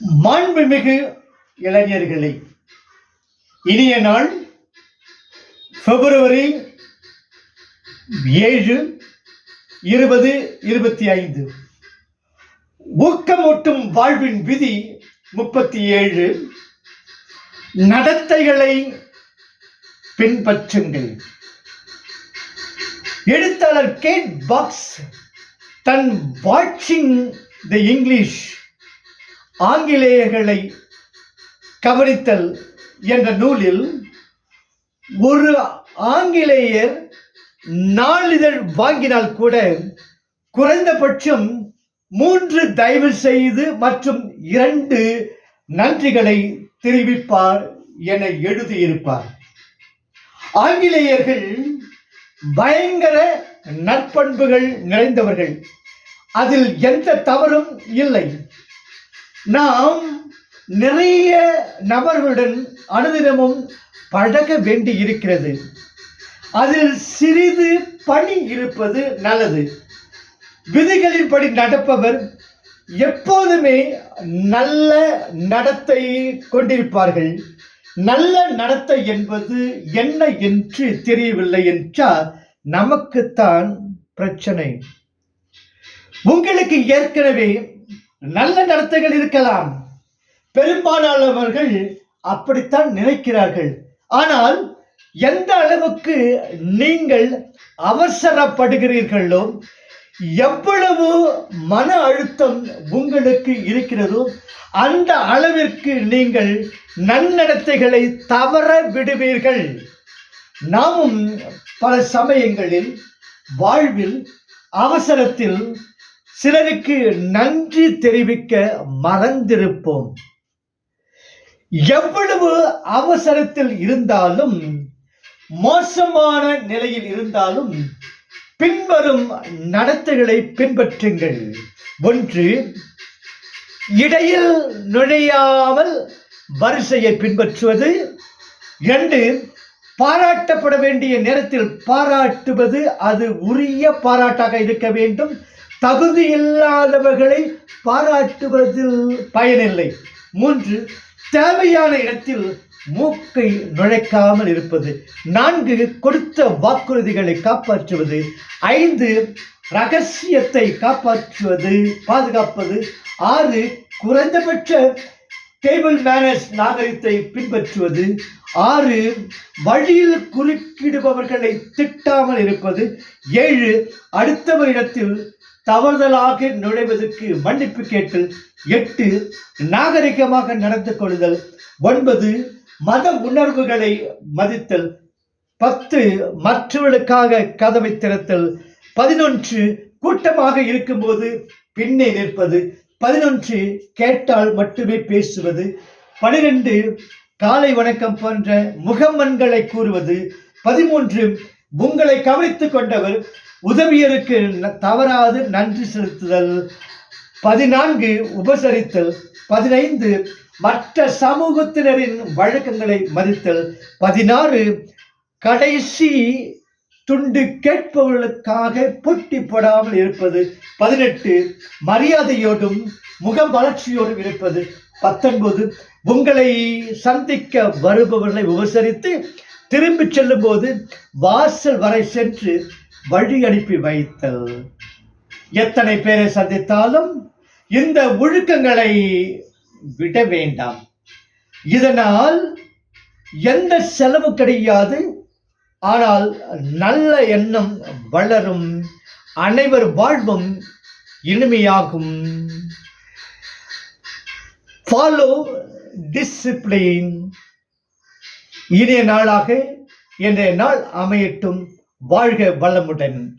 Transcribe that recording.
மாண்புமிகு இளைஞர்களே இனிய நாள் பிப்ரவரி ஏழு இருபது இருபத்தி ஐந்து ஊக்கமூட்டும் வாழ்வின் விதி முப்பத்தி ஏழு நடத்தைகளை பின்பற்றுங்கள். எழுத்தாளர் கேட் பாக்ஸ் தன் வாட்சிங் தி இங்கிலீஷ். ஆங்கிலேயர்களை கவனித்தல் என்ற நூலில் ஒரு ஆங்கிலேயர் நாளிதழ் வாங்கினால் கூட குறைந்தபட்சம் மூன்று தயவு செய்து மற்றும் இரண்டு நன்றிகளை தெரிவிப்பார் என எழுதியிருப்பார். ஆங்கிலேயர்கள் பயங்கர நற்பண்புகள் நிறைந்தவர்கள். அதில் எந்த தவறும் இல்லை. நாம் நிறைய நபர்களுடன் அனுதினமும் பழக வேண்டி இருக்கிறது. அதில் சிறிது பணி இருப்பது நல்லது. விதிகளின்படி நடப்பவர் எப்போதுமே நல்ல நடத்தை கொண்டிருப்பார்கள். நல்ல நடத்தை என்பது என்ன என்று தெரியவில்லை என்றால் நமக்குத்தான் பிரச்சனை. உங்களுக்கு ஏற்கனவே நல்ல நடத்தைகள் இருக்கலாம். பெரும்பாலானவர்கள் அப்படித்தான் நினைக்கிறார்கள். ஆனால் எந்த அளவுக்கு நீங்கள் அவசரப்படுகிறீர்களோ எவ்வளவு மன அழுத்தம் உங்களுக்கு இருக்கிறதோ அந்த அளவிற்கு நீங்கள் நன்னடத்தைகளை தவற விடுவீர்கள். நாமும் பல சமயங்களில் வாழ்வில் அவசரத்தில் சிலருக்கு நன்றி தெரிவிக்க மறந்திருப்போம். எவ்வளவு அவசரத்தில் இருந்தாலும் மோசமான நிலையில் இருந்தாலும் பின்வரும் நடத்தைகளை பின்பற்றுங்கள். ஒன்று இடையில் நுழையாமல் வரிசையை பின்பற்றுவது. இரண்டு பாராட்டப்பட வேண்டிய நேரத்தில் பாராட்டுவது. அது உரிய பாராட்டாக இருக்க வேண்டும். தகுதி இல்லாதவர்களை பாராட்டுவதில் பயனில்லை. மூன்று தேவையான இடத்தில் மூக்கை நுழைக்காமல் இருப்பது. நான்கு கொடுத்த வாக்குறுதிகளை காப்பாற்றுவது. ஐந்து ரகசியத்தை காப்பாற்றுவது பாதுகாப்பது. ஆறு குறைந்தபட்ச டேபிள் மேனேஜ் நாகரிகத்தை பின்பற்றுவது. ஆறு வழியில் குறுக்கிடுபவர்களை திட்டாமல் இருப்பது. ஏழு அடுத்தவரிடத்தில் தவறுதலாக நுழைவதற்கு மன்னிப்பு கேட்டல் எட்டு நாகரிகமாக நடந்து கொள்ளுதல். ஒன்பது மத உணர்வுகளை மதித்தல். பத்து மற்றவர்களுக்காக கதவை திறத்தல். பதினொன்று கூட்டமாக இருக்கும்போது பின்னே நிற்பது. பதினொன்று கேட்டால் மட்டுமே பேசுவது. பனிரெண்டு காலை வணக்கம் போன்ற முகமன்களை கூறுவது. பதிமூன்று உங்களை கவனித்துக் கொண்டவர் உதவியருக்கு ந- தவறாது நன்றி செலுத்துதல். பதினான்கு உபசரித்தல். பதினைந்து மற்ற சமூகத்தினரின் வழக்கங்களை மதித்தல். பதினாறு கடைசி துண்டு கேட்பவர்களுக்காக பொட்டி போடாமல் இருப்பது. பதினெட்டு மரியாதையோடும் முக வளர்ச்சியோடும் இருப்பது. பத்தொன்பது உங்களை சந்திக்க வருபவர்களை உபசரித்து திரும்பிச் செல்லும்போது வாசல் வரை சென்று வழி அனுப்பி வைத்தல். எத்தனை பேரை சந்தித்தாலும் இந்த ஒழுக்கங்களை விட வேண்டாம். இதனால் எந்த செலவு கிடையாது. ஆனால் நல்ல எண்ணம் வளரும். அனைவர் வாழ்வும் இனிமையாகும். ஃபாலோ டிசிப்ளின் இனிய நாளாக இன்றைய நாள் அமையட்டும். வாழ்க வளமுடன்.